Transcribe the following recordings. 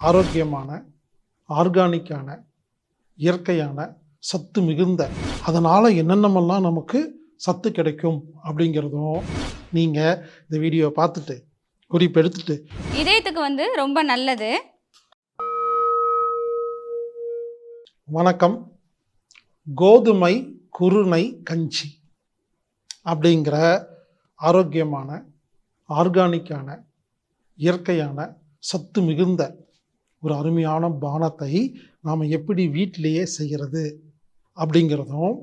ஆரோக்கியமான ஆர்கானிக்கான இயற்கையான சத்து மிகுந்த அதனால் என்னென்னமெல்லாம் நமக்கு சத்து கிடைக்கும் அப்படிங்கிறதும் நீங்கள் இந்த வீடியோவை பார்த்துட்டு குறிப்பு எடுத்துட்டு இதயத்துக்கு வந்து ரொம்ப நல்லது. வணக்கம். கோதுமை குருணை கஞ்சி அப்படிங்கிற ஆரோக்கியமான ஆர்கானிக்கான இயற்கையான சத்து மிகுந்த ஒரு அருமையான பானத்தை நாம் எப்படி வீட்டிலேயே செய்கிறது அப்படிங்கிறதும்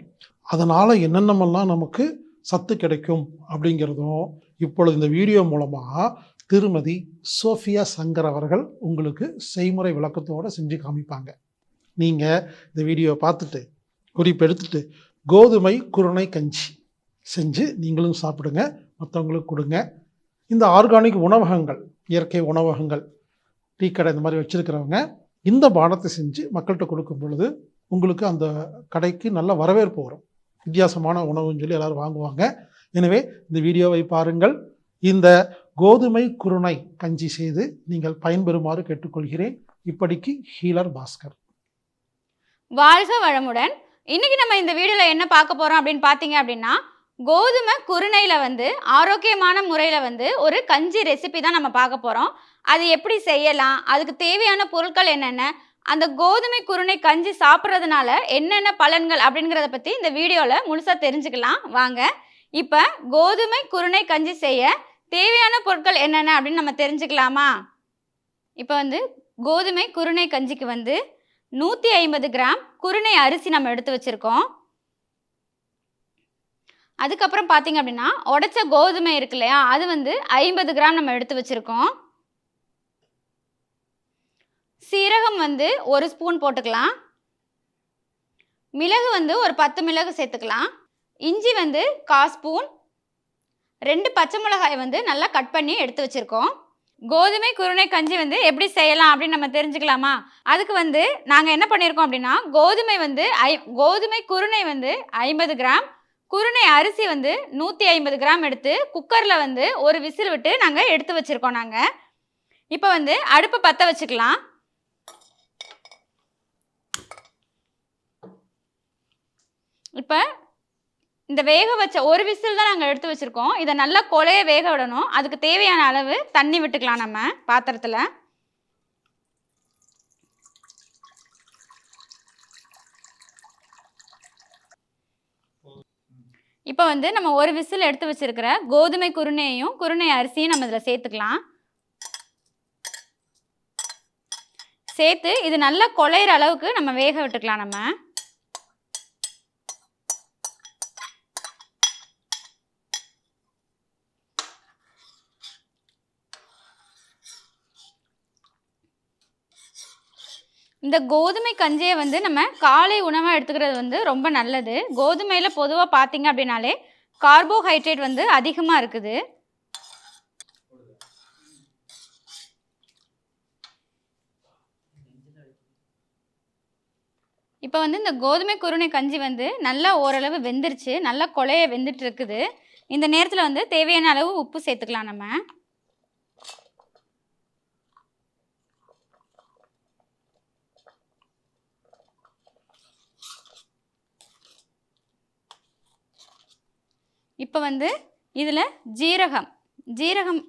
அதனால் என்னென்னமெல்லாம் நமக்கு சத்து கிடைக்கும் அப்படிங்கிறதும் இப்பொழுது இந்த வீடியோ மூலமாக திருமதி சோஃபியா சங்கர் அவர்கள் உங்களுக்கு செய்முறை விளக்கத்தோடு செஞ்சு காமிப்பாங்க. நீங்கள் இந்த வீடியோவை பார்த்துட்டு குறிப்பு எடுத்துட்டு கோதுமை குருணை கஞ்சி செஞ்சு நீங்களும் சாப்பிடுங்க மற்றவங்களுக்கு கொடுங்க. இந்த ஆர்கானிக் உணவகங்கள் இயற்கை உணவகங்கள் டீ கடை இந்த மாதிரி வச்சுருக்கிறவங்க இந்த பானத்தை செஞ்சு மக்கள்கிட்ட கொடுக்கும் பொழுது உங்களுக்கு அந்த கடைக்கு நல்ல வரவேற்பு வரும். வித்தியாசமான உணவுன்னு சொல்லி எல்லோரும் வாங்குவாங்க. எனவே இந்த வீடியோவை பாருங்கள். இந்த கோதுமை குருணை கஞ்சி செய்து நீங்கள் பயன்பெறுமாறு கேட்டுக்கொள்கிறேன். இப்படிக்கு ஹீலர் பாஸ்கர். வாழ்க வளமுடன். இன்னைக்கு நம்ம இந்த வீடியோவில் என்ன பார்க்க போகிறோம் அப்படின்னு பார்த்தீங்க அப்படின்னா கோதுமை குருணையில் வந்து ஆரோக்கியமான முறையில் வந்து ஒரு கஞ்சி ரெசிபி தான் நம்ம பார்க்க போகிறோம் அது எப்படி செய்யலாம்? அதுக்கு தேவையான பொருட்கள் என்னென்ன? அந்த கோதுமை குருணை கஞ்சி சாப்பிட்றதுனால என்னென்ன பலன்கள் அப்படிங்கிறத பற்றி இந்த வீடியோவில் முழுசாக தெரிஞ்சுக்கலாம். வாங்க. இப்போ கோதுமை குருணை கஞ்சி செய்ய தேவையான பொருட்கள் என்னென்ன அப்படின்னு நம்ம தெரிஞ்சுக்கலாமா? இப்போ வந்து கோதுமை குருணை கஞ்சிக்கு வந்து நூற்றி ஐம்பது கிராம் குருணை அரிசி நம்ம எடுத்து வச்சுருக்கோம். அதுக்கப்புறம் பார்த்தீங்க அப்படின்னா உடைச்ச கோதுமை இருக்கு இல்லையா? அது வந்து ஐம்பது கிராம் நம்ம எடுத்து வச்சுருக்கோம். சீரகம் வந்து ஒரு ஸ்பூன் போட்டுக்கலாம். மிளகு வந்து ஒரு பத்து மிளகு சேர்த்துக்கலாம். இஞ்சி வந்து கா ஸ்பூன். ரெண்டு பச்சை மிளகாய் வந்து நல்லா கட் பண்ணி எடுத்து வச்சுருக்கோம். கோதுமை குருணை கஞ்சி வந்து எப்படி செய்யலாம் அப்படின்னு நம்ம தெரிஞ்சுக்கலாமா? அதுக்கு வந்து நாங்கள் என்ன பண்ணியிருக்கோம் அப்படின்னா கோதுமை வந்து ஐ கோதுமை குருணை வந்து ஐம்பது கிராம் குருணை அரிசி வந்து நூற்றி ஐம்பது கிராம் எடுத்து குக்கரில் வந்து ஒரு விசில் விட்டு நாங்கள் எடுத்து வச்சுருக்கோம் நாங்கள் இப்போ வந்து அடுப்பை பற்ற வச்சுக்கலாம். இப்போ இந்த வேக வச்ச ஒரு விசில் தான் நாங்கள் எடுத்து வச்சுருக்கோம். இதை நல்லா கொலையை வேக விடணும். அதுக்கு தேவையான அளவு தண்ணி விட்டுக்கலாம் நம்ம பாத்திரத்தில். இப்போ வந்து நம்ம ஒரு விசில் எடுத்து வச்சிருக்கிற கோதுமை குருணையையும் குருணை அரிசியும் நம்ம இதில் சேர்த்துக்கலாம். சேர்த்து இது நல்லா குழையிற அளவுக்கு நம்ம வேக விட்டுக்கலாம் நம்ம. இந்த கோதுமை கஞ்சியை வந்து நம்ம காலை உணவாக எடுத்துக்கிறது வந்து ரொம்ப நல்லது. கோதுமையில் பொதுவாக பார்த்தீங்க அப்படின்னாலே கார்போஹைட்ரேட் வந்து அதிகமாக இருக்குது. இப்போ வந்து இந்த கோதுமை குருணை கஞ்சி வந்து நல்லா ஓரளவு வெந்துருச்சு. நல்லா கொலைய வெந்துட்டு இருக்குது. இந்த நேரத்தில் வந்து தேவையான அளவு உப்பு சேர்த்துக்கலாம் நம்ம. இப்போ வந்து இதில் ஜீரகம். ஜீரகம்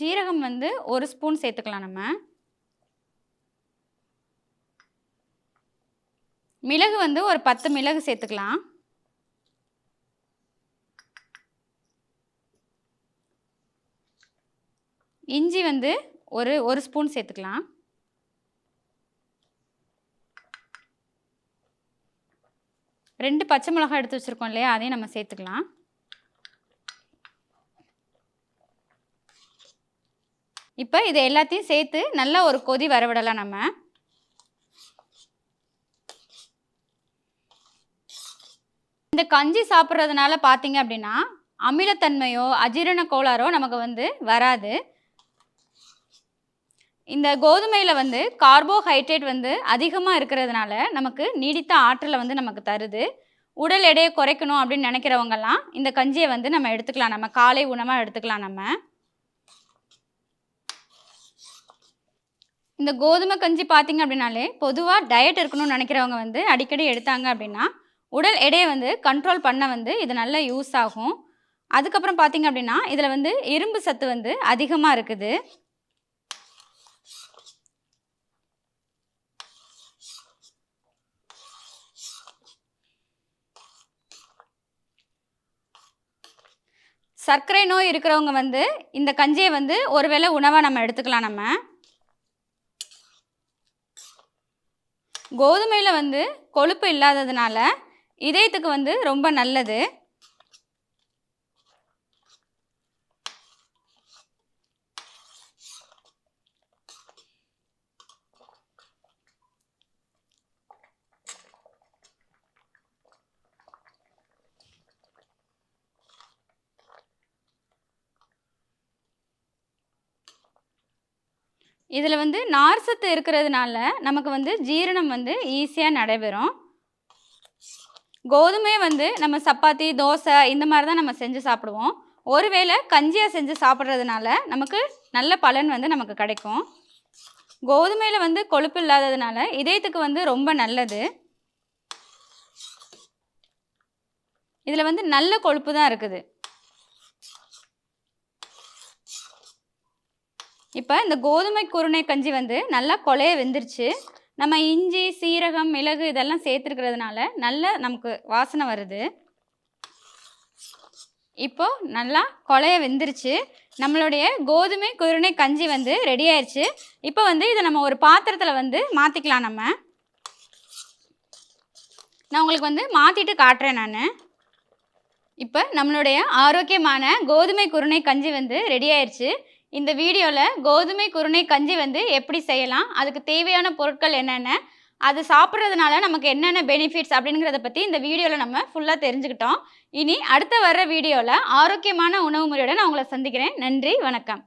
ஜீரகம் வந்து ஒரு ஸ்பூன் சேர்த்துக்கலாம் நம்ம. மிளகு வந்து ஒரு பத்து மிளகு சேர்த்துக்கலாம். இஞ்சி வந்து ஒரு ஒரு ஸ்பூன் சேர்த்துக்கலாம். ரெண்டு பச்சை மிளகாய் எடுத்து வச்சுருக்கோம் இல்லையா அதையும் நம்ம சேர்த்துக்கலாம். இப்போ இதை எல்லாத்தையும் சேர்த்து நல்லா ஒரு கொதி வரவிடலாம் நம்ம. இந்த கஞ்சி சாப்பிட்றதுனால பார்த்தீங்க அப்படின்னா அமிலத்தன்மையோ அஜீரண கோளாறோ நமக்கு வந்து வராது. இந்த கோதுமையில் வந்து கார்போஹைட்ரேட் வந்து அதிகமாக இருக்கிறதுனால நமக்கு நீடித்த ஆற்றலை வந்து நமக்கு தருது. உடல் எடையை குறைக்கணும் அப்படின்னு நினைக்கிறவங்கெல்லாம் இந்த கஞ்சியை வந்து நம்ம எடுத்துக்கலாம். நம்ம காலை உணவாக எடுத்துக்கலாம் நம்ம. இந்த கோதுமை கஞ்சி பார்த்தீங்க அப்படின்னாலே பொதுவாக டயட் இருக்கணும்னு நினைக்கிறவங்க வந்து அடிக்கடி எடுத்தாங்க அப்படின்னா உடல் எடையை வந்து கண்ட்ரோல் பண்ண வந்து இது நல்ல யூஸ் ஆகும். அதுக்கப்புறம் பார்த்தீங்க அப்படின்னா இதில் வந்து இரும்பு சத்து வந்து அதிகமாக இருக்குது. சர்க்கரை நோய் இருக்கிறவங்க வந்து இந்த கஞ்சியை வந்து ஒருவேளை உணவாக நம்ம எடுத்துக்கலாம் நம்ம. கோதுமையில் வந்து கொழுப்பு இல்லாததுனால இதயத்துக்கு வந்து ரொம்ப நல்லது. இதில் வந்து நார் சத்து இருக்கிறதுனால நமக்கு வந்து ஜீரணம் வந்து ஈஸியாக நடைபெறும். கோதுமை வந்து நம்ம சப்பாத்தி தோசை இந்த மாதிரி தான் நம்ம செஞ்சு சாப்பிடுவோம். ஒருவேளை கஞ்சியாக செஞ்சு சாப்பிட்றதுனால நமக்கு நல்ல பலன் வந்து நமக்கு கிடைக்கும். கோதுமையில் வந்து கொழுப்பு இல்லாததுனால இதயத்துக்கு வந்து ரொம்ப நல்லது. இதில் வந்து நல்ல கொழுப்பு தான் இருக்குது. இப்போ இந்த கோதுமை குருணை கஞ்சி வந்து நல்லா கொலைய வெந்துருச்சு. நம்ம இஞ்சி சீரகம் மிளகு இதெல்லாம் சேர்த்துருக்கிறதுனால நல்ல நமக்கு வாசனை வருது. இப்போ நல்லா கொலைய வெந்துருச்சு. நம்மளுடைய கோதுமை குருணை கஞ்சி வந்து ரெடி ஆயிடுச்சு இப்போ வந்து இதை நம்ம ஒரு பாத்திரத்தில் வந்து மாற்றிக்கலாம் நம்ம. நான் உங்களுக்கு வந்து மாற்றிட்டு காட்டுறேன் நான். இப்போ நம்மளுடைய ஆரோக்கியமான கோதுமை குருணை கஞ்சி வந்து ரெடி ஆயிடுச்சு இந்த வீடியோவில் கோதுமை குருணை கஞ்சி வந்து எப்படி செய்யலாம் அதுக்கு தேவையான பொருட்கள் என்னென்ன அது சாப்பிட்றதுனால நமக்கு என்னென்ன பெனிஃபிட்ஸ் அப்படிங்கிறத பற்றி இந்த வீடியோவில் நம்ம ஃபுல்லாக தெரிஞ்சுக்கிட்டோம். இனி அடுத்த வர்ற வீடியோவில் ஆரோக்கியமான உணவு முறையோட நான் உங்களை சந்திக்கிறேன். நன்றி வணக்கம்.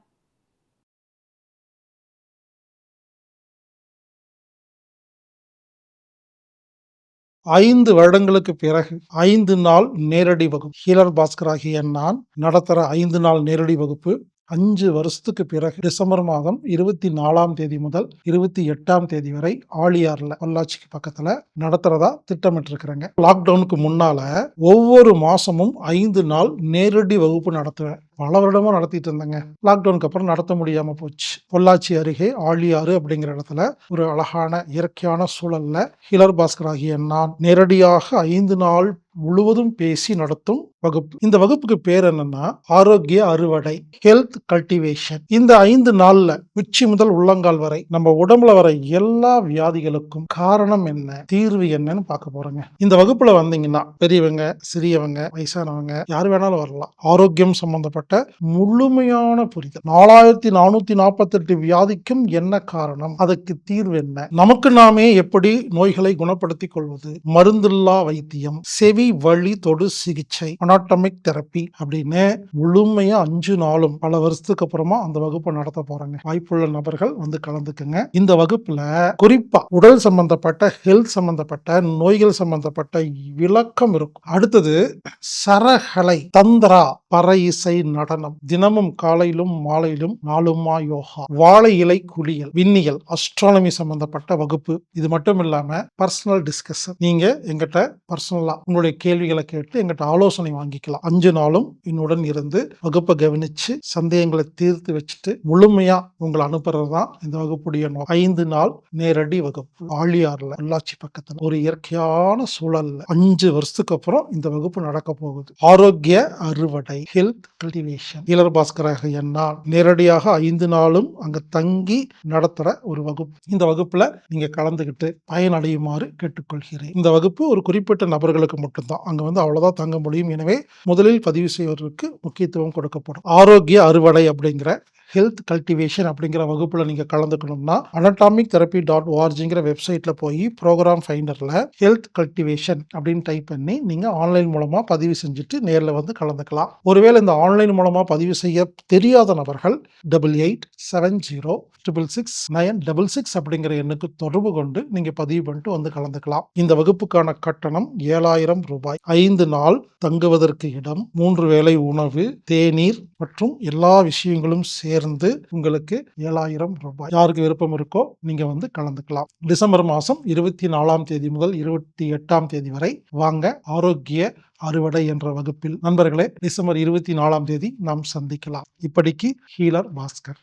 ஐந்து வருடங்களுக்கு பிறகு ஐந்து நாள் நேரடி வகுப்பு. ஹீலர் பாஸ்கர் ஆகிய நான் நடத்துகிற ஐந்து நாள் நேரடி வகுப்பு. அஞ்சு வருஷத்துக்கு பிறகு டிசம்பர் மாதம் இருபத்தி நாலாம் தேதி முதல் இருபத்தி எட்டாம் தேதி வரை ஆழியார்ல பொள்ளாச்சிக்கு பக்கத்துல நடத்துறதா திட்டமிட்டிருக்கிறேங்க. லாக்டவுனுக்கு முன்னால ஒவ்வொரு மாசமும் ஐந்து நாள் நேரடி வகுப்பு நடத்துவேன் பல வருடமா நடத்திட்டு இருந்தேங்க. லாக்டவுனுக்கு அப்புறம் நடத்த முடியாம போச்சு. பொள்ளாச்சி அருகே ஆழியாறு அப்படிங்கிற இடத்துல ஒரு அழகான இயற்கையான சூழல்ல ஹிலர் பாஸ்கர் ஆகிய நான் நேரடியாக ஐந்து நாள் முழுவதும் பேசி நடத்தும் வகுப்பு இந்த வகுப்புக்கு பேர் என்னன்னா ஆரோக்கிய அறுவடை ஹெல்த் கல்டிவேஷன் இந்த ஐந்து நாள்ல உச்சி முதல் உள்ளங்கால் வரை நம்ம உடம்புல வர எல்லா வியாதிகளுக்கும் காரணம் என்ன தீர்வு என்னன்னு பார்க்க போறோங்க. இந்த வகுப்புல வந்தீங்கன்னா பெரியவங்க சிறியவங்க வயசானவங்க யார் வேணாலும் வரலாம். ஆரோக்கியம் சம்பந்தப்பட்ட முழுமையான புரிதல். நாலாயிரத்தி நானூத்தி நாற்பத்தெட்டு வியாதிக்கும் என்ன காரணம் அதுக்கு தீர்வு என்ன? நமக்கு நாமே எப்படி நோய்களை குணப்படுத்திக் கொள்வது? மருந்தில்லா வைத்தியம் செவி வழி தொடு சிகிச்சை. அனாட்டமிக் தெரப்பி அப்படின்னு முழுமையா அஞ்சு நாளும் பல வருஷத்துக்கு அப்புறமா அந்த வகுப்பை நடத்த போறாங்க. வாய்ப்புள்ள நபர்கள் வந்து கலந்துக்குங்க. இந்த வகுப்புல குறிப்பா உடல் சம்பந்தப்பட்ட ஹெல்த் சம்பந்தப்பட்ட நோய்கள் சம்பந்தப்பட்ட விளக்கம் இருக்கும். அடுத்தது சரகலை தந்திரா பறை இசை நடனம். தினமும் காலையிலும் மாலையிலும் நாளுமா யோகா. வாழை இலை குளியல் விண்ணியல் அஸ்ட்ரானமி சம்பந்தப்பட்ட வகுப்பு. இது மட்டும் இல்லாம பர்சனல் டிஸ்கஷன் நீங்க எங்கிட்ட பர்சனலா உங்களுடைய கேள்விகளை கேட்டு எங்கிட்ட ஆலோசனை வாங்கிக்கலாம். அஞ்சு நாளும் என்னுடன் இருந்து வகுப்பை கவனிச்சு சந்தேகங்களை தீர்த்து வச்சுட்டு முழுமையா உங்களை அனுப்புறது தான் இந்த வகுப்புடைய ஐந்து நாள் நேரடி வகுப்பு. ஆழியாறுல உள்ளாட்சி பக்கத்துல. ஒரு இயற்கையான சூழல்ல அஞ்சு வருஷத்துக்கு அப்புறம் இந்த வகுப்பு நடக்க போகுது. ஆரோக்கிய அறுவடை ஹெல்த் கல்டிவேஷன் இளர் பாஸ்கராக என்னால் நேரடியாக ஐந்து நாளும் அங்க தங்கி நடத்துற ஒரு வகுப்பு. இந்த வகுப்புல நீங்க கலந்துகிட்டு பயனடையுமாறு கேட்டுக்கொள்கிறேன். இந்த வகுப்பு ஒரு குறிப்பிட்ட நபர்களுக்கு மட்டும்தான். அங்க வந்து அவ்வளவுதான் தங்க முடியும். எனவே முதலில் பதிவு செய்வதற்கு முக்கியத்துவம் கொடுக்கப்படும். ஆரோக்கிய அறுவடை அப்படிங்கிற ஹெல்த் கல்டிவேஷன் அப்படிங்கிற வகுப்பில் நீங்கள் கலந்துக்கணும்னா அனட்டாமிக் தெரப்பி டாட் ஓஆர்ஜிங்கிற வெப்சைட்டில் போய் ப்ரோக்ராம் ஃபைண்டரில் ஹெல்த் கல்டிவேஷன் அப்படின்னு டைப் பண்ணி நீங்கள் ஆன்லைன் மூலமாக பதிவு செஞ்சுட்டு நேரில் வந்து கலந்துக்கலாம். ஒருவேளை இந்த ஆன்லைன் மூலமாக பதிவு செய்ய தெரியாத நபர்கள் double eight seven zero triple six nine double six அப்படிங்கிற எண்ணுக்கு தொடர்பு கொண்டு நீங்கள் பதிவு பண்ணிட்டு வந்து கலந்துக்கலாம். இந்த வகுப்புக்கான கட்டணம் ஏழாயிரம் ரூபாய். ஐந்து நாள் தங்குவதற்கு இடம் மூன்று வேளை உணவு தேநீர் மற்றும் எல்லா விஷயங்களும் சேர்ந்து சேர்ந்து உங்களுக்கு ஏழாயிரம் ரூபாய். யாருக்கு விருப்பம் இருக்கோ நீங்க வந்து கலந்துக்கலாம். டிசம்பர் மாதம் இருபத்தி நாலாம் தேதி முதல் இருபத்தி எட்டாம் தேதி வரை வாங்க. ஆரோக்கிய அறுவடை என்ற வகுப்பில். நண்பர்களே டிசம்பர் இருபத்தி நாலாம் தேதி நாம் சந்திக்கலாம். இப்படிக்கு ஹீலர் பாஸ்கர்.